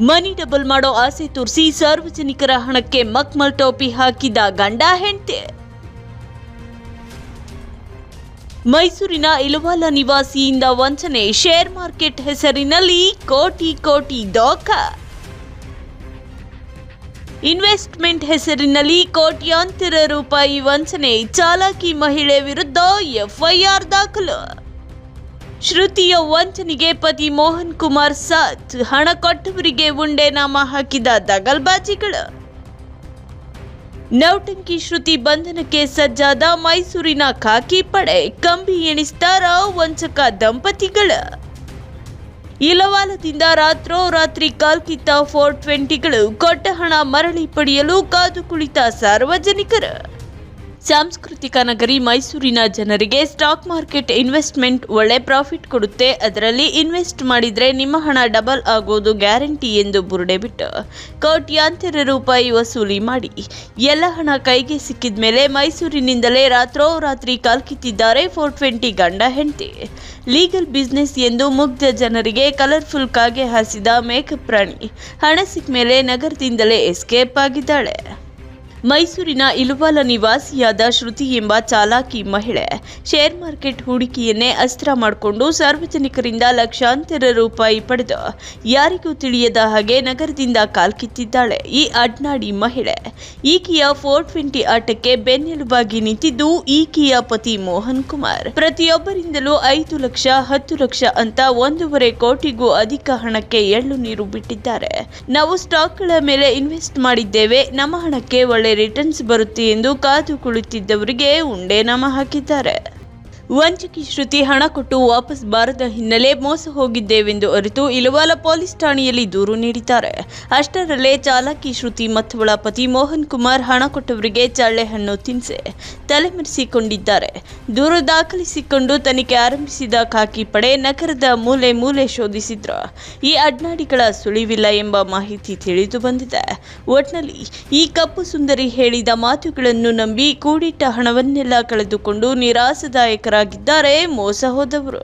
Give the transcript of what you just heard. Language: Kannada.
ಮನಿ ಡಬಲ್ ಮಾಡೋ ಆಸೆ ತೋರಿಸಿ ಸಾರ್ವಜನಿಕರ ಹಣಕ್ಕೆ ಮಕ್ಮಲ್ ಟೋಪಿ ಹಾಕಿದ ಗಂಡ ಹೆಂಡತಿ. ಮೈಸೂರಿನ ಇಲವಾಲ ನಿವಾಸಿಯಿಂದ ವಂಚನೆ, ಶೇರ್ ಮಾರ್ಕೆಟ್ ಹೆಸರಿನಲ್ಲಿ ಕೋಟಿ ಕೋಟಿ ದೋಖ. ಇನ್ವೆಸ್ಟ್ಮೆಂಟ್ ಹೆಸರಿನಲ್ಲಿ ಕೋಟ್ಯಾಂತರ ರೂಪಾಯಿ ವಂಚನೆ, ಚಾಲಾಕಿ ಮಹಿಳೆ ವಿರುದ್ಧ ಎಫ್ಐಆರ್ ದಾಖಲು. ಶ್ರುತಿಯ ವಂಚನೆಗೆ ಪತಿ ಮೋಹನ್ ಕುಮಾರ್ ಸಾತ್ ಹಣ ಕೊಟ್ಟವರಿಗೆ ಉಂಡೆ ನಾಮ ಹಾಕಿದ ದಗಲ್ಬಾಜಿಗಳು. ನೌಟಂಕಿ ಶ್ರುತಿ ಬಂಧನಕ್ಕೆ ಸಜ್ಜಾದ ಮೈಸೂರಿನ ಖಾಕಿ ಪಡೆ ಕಂಬಿ ಎಣಿಸ್ತಾರ ವಂಚಕ ದಂಪತಿಗಳ. ಇಲವಾಲದಿಂದ ರಾತ್ರೋರಾತ್ರಿ ಕಾಲ್ಕಿತ್ತ ಫೋರ್ ಟ್ವೆಂಟಿಗಳು ಕೊಟ್ಟ ಹಣ ಮರಳಿ ಪಡೆಯಲು ಕಾದು ಕುಳಿತ ಸಾರ್ವಜನಿಕರು. ಸಾಂಸ್ಕೃತಿಕ ನಗರಿ ಮೈಸೂರಿನ ಜನರಿಗೆ ಸ್ಟಾಕ್ ಮಾರ್ಕೆಟ್ ಇನ್ವೆಸ್ಟ್ಮೆಂಟ್ ಒಳ್ಳೆ ಪ್ರಾಫಿಟ್ ಕೊಡುತ್ತೆ. ಅದರಲ್ಲಿ ಇನ್ವೆಸ್ಟ್ ಮಾಡಿದರೆ ನಿಮ್ಮ ಹಣ ಡಬಲ್ ಆಗೋದು ಗ್ಯಾರಂಟಿ ಎಂದು ಬುರುಡೆ ಬಿಟ್ಟು ಕೋಟ್ಯಾಂತರ ರೂಪಾಯಿ ವಸೂಲಿ ಮಾಡಿ. ಎಲ್ಲ ಹಣ ಕೈಗೆ ಸಿಕ್ಕಿದ ಮೇಲೆ ಮೈಸೂರಿನಿಂದಲೇ ರಾತ್ರೋರಾತ್ರಿ ಕಾಲ್ಕಿತ್ತಿದ್ದಾರೆ ಫೋರ್ ಟ್ವೆಂಟಿ ಗಂಡ ಹೆಂಡತಿ. ಲೀಗಲ್ ಬಿಸ್ನೆಸ್ ಎಂದು ಮುಗ್ಧ ಜನರಿಗೆ ಕಲರ್ಫುಲ್ ಕಾಗೆ ಹಾಸಿದ ಮೇಕಪ್ ಪ್ರಾಣಿ ಹಣ ಸಿಕ್ಕ ಮೇಲೆ ನಗರದಿಂದಲೇ ಎಸ್ಕೇಪ್ ಆಗಿದ್ದಾಳೆ. ಮೈಸೂರಿನ ಇಲುವಾಲ ನಿವಾಸಿಯಾದ ಶ್ರುತಿ ಎಂಬ ಚಾಲಾಕಿ ಮಹಿಳೆ ಶೇರ್ ಮಾರ್ಕೆಟ್ ಹೂಡಿಕೆಯನ್ನೇ ಅಸ್ತ್ರ ಮಾಡಿಕೊಂಡು ಸಾರ್ವಜನಿಕರಿಂದ ಲಕ್ಷಾಂತರ ರೂಪಾಯಿ ಪಡೆದು ಯಾರಿಗೂ ತಿಳಿಯದ ಹಾಗೆ ನಗರದಿಂದ ಕಾಲ್ಕಿತ್ತಿದ್ದಾಳೆ ಈ ಅಡ್ನಾಡಿ ಮಹಿಳೆ ಈಕೆಯ ಫೋರ್ ಟ್ವೆಂಟಿ ಆಟಕ್ಕೆ ಬೆನ್ನೆಲುಬಾಗಿ ನಿಂತಿದ್ದು ಈಕೆಯ ಪತಿ ಮೋಹನ್ ಕುಮಾರ್. ಪ್ರತಿಯೊಬ್ಬರಿಂದಲೂ ಐದು ಲಕ್ಷ, ಹತ್ತು ಲಕ್ಷ ಅಂತ ಒಂದೂವರೆ ಕೋಟಿಗೂ ಅಧಿಕ ಹಣಕ್ಕೆ ಎಳ್ಳು ನೀರು ಬಿಟ್ಟಿದ್ದಾರೆ. ನಾವು ಸ್ಟಾಕ್ಗಳ ಮೇಲೆ ಇನ್ವೆಸ್ಟ್ ಮಾಡಿದ್ದೇವೆ, ನಮ್ಮ ಹಣಕ್ಕೆ ಒಳ್ಳೆ ರಿಟರ್ನ್ಸ್ ಬರುತ್ತೆ ಎಂದು ಕಾದು ಕುಳಿತಿದ್ದವರಿಗೆ ಉಂಡೆ ನಾಮ ಹಾಕಿದ್ದಾರೆ. ವಂಚಕಿ ಶ್ರುತಿ ಹಣ ಕೊಟ್ಟು ವಾಪಸ್ ಬಾರದ ಹಿನ್ನೆಲೆ ಮೋಸ ಹೋಗಿದ್ದೇವೆಂದು ಅರಿತು ಇಲವಾಲ ಪೊಲೀಸ್ ಠಾಣೆಯಲ್ಲಿ ದೂರು ನೀಡಿದ್ದಾರೆ. ಅಷ್ಟರಲ್ಲೇ ಚಾಲಕಿ ಶ್ರುತಿ ಮತ್ತವಳ ಪತಿ ಮೋಹನ್ ಕುಮಾರ್ ಹಣ ಕೊಟ್ಟವರಿಗೆ ಹಣ್ಣು ತಿನ್ಸೆ ತಲೆಮರೆಸಿಕೊಂಡಿದ್ದಾರೆ. ದೂರು ದಾಖಲಿಸಿಕೊಂಡು ತನಿಖೆ ಆರಂಭಿಸಿದ ಖಾಕಿ ಪಡೆ ನಗರದ ಮೂಲೆ ಮೂಲೆ ಶೋಧಿಸಿದ್ರು. ಈ ಅಡ್ನಾಡಿಗಳ ಸುಳಿವಿಲ್ಲ ಎಂಬ ಮಾಹಿತಿ ತಿಳಿದು ಬಂದಿದೆ. ಒಟ್ನಲ್ಲಿ ಈ ಕಪ್ಪು ಸುಂದರಿ ಹೇಳಿದ ಮಾತುಗಳನ್ನು ನಂಬಿ ಕೂಡಿಟ್ಟ ಹಣವನ್ನೆಲ್ಲ ಕಳೆದುಕೊಂಡು ನಿರಾಸದಾಯಕರಾಗಿದ್ದಾರೆ ಮೋಸ ಹೋದವರು.